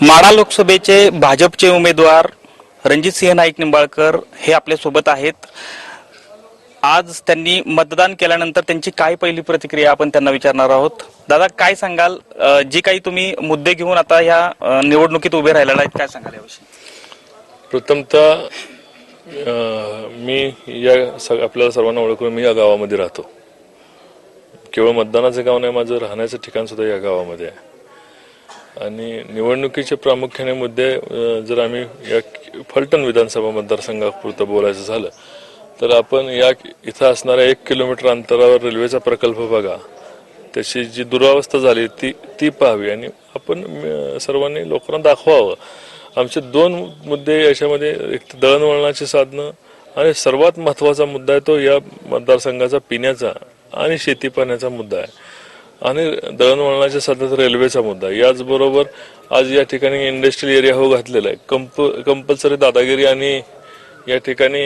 माडा लोकसभेचे भाजपचे उमेदवार रणजितसिंह नाईक निंबाळकर हे आपल्यासोबत आहेत. आज त्यांनी मतदान केल्यानंतर त्यांची काय पहिली प्रतिक्रिया आपण त्यांना विचारणार आहोत? दादा काय सांगाल? जे काही तुम्ही मुद्दे घेऊन आता ह्या निवडणुकीत उभे राहिलेला आहेत काय सांगाल याविषयी? प्रथमतः मी या सग आपल्याला सर्वांना ओळखून मी या गावामध्ये राहतो. केवळ मतदानाचं गाव नाही माझं राहण्याचं ठिकाण सुद्धा या गावामध्ये आहे. आणि निवडणुकीचे प्रामुख्याने मुद्दे जर आम्ही या फलटण विधानसभा मतदारसंघापुरतं बोलायचं झालं तर आपण या इथं असणाऱ्या एक किलोमीटर अंतरावर रेल्वेचा प्रकल्प बघा. त्याची जी दुरावस्था झाली ती ती पाहावी आणि आपण सर्वांनी लोकांना दाखवावं. आमचे दोन मुद्दे याच्यामध्ये एक दळणवळणाची साधनं आणि सर्वात महत्त्वाचा मुद्दा आहे तो या मतदारसंघाचा पिण्याचा आणि शेती पाण्याचा मुद्दा आहे. आणि दळणवळणाच्या साधनात रेल्वेचा मुद्दा. याचबरोबर आज या ठिकाणी इंडस्ट्रियल एरिया हो घातलेला आहे. कंप कंपल्सरी दादागिरी आणि या ठिकाणी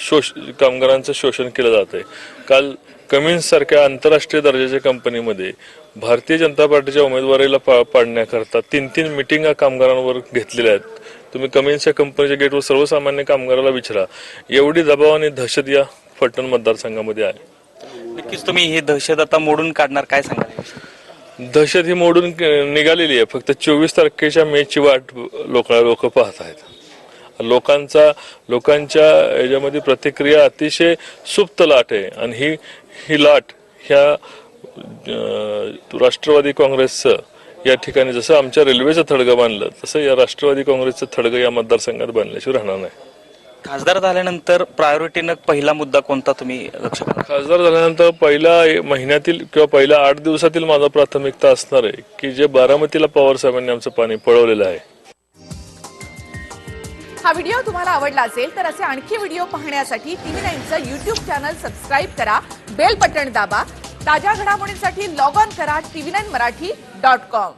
शोष कामगारांचं शोषण केलं जात आहे. काल कमिन्स सारख्या आंतरराष्ट्रीय दर्जाच्या कंपनीमध्ये भारतीय जनता पार्टीच्या उमेदवारीला पा पाडण्याकरता तीन तीन मिटिंगा कामगारांवर घेतलेल्या आहेत. तुम्ही कमिन्सच्या कंपनीच्या गेटवर सर्वसामान्य कामगाराला विचारा. एवढी दबाव आणि दहशत या फलटण मतदारसंघामध्ये आहे. नक्कीच तुम्ही ही दहशत आता मोडून काढणार काय सांगाल दहशत ही मोडून निघालेली आहे. फक्त चोवीस तारखेच्या मेची वाट लोक लोक पाहत आहेत. लोकांचा लोकांच्या याच्यामध्ये प्रतिक्रिया अतिशय सुप्त लाट आहे. आणि ही ही लाट ह्या राष्ट्रवादी काँग्रेसचं या ठिकाणी जसं आमच्या रेल्वेचं थडगं बांधलं तसं या राष्ट्रवादी काँग्रेसचं थडगं या मतदारसंघात बांधल्याशिवाय राहणार नाही. खासदार झाल्यानंतर प्रायोरिटीनं पहिला मुद्दा कोणता तुम्ही लक्ष खासदार झाल्यानंतर पहिल्या महिन्यातील किंवा पहिल्या आठ दिवसातील माझा प्राथमिकता असणार आहे की जे बारामतीला पवार साहेबांनी आमचं पाणी पळवलेलं आहे. हा व्हिडिओ तुम्हाला आवडला असेल तर असे आणखी व्हिडिओ पाहण्यासाठी टीव्ही नाईनचं युट्यूब चॅनल सबस्क्राईब करा बेल बटण दाबा ताज्या घडामोडींसाठी लॉग ऑन करा TV nine Marathi dot com.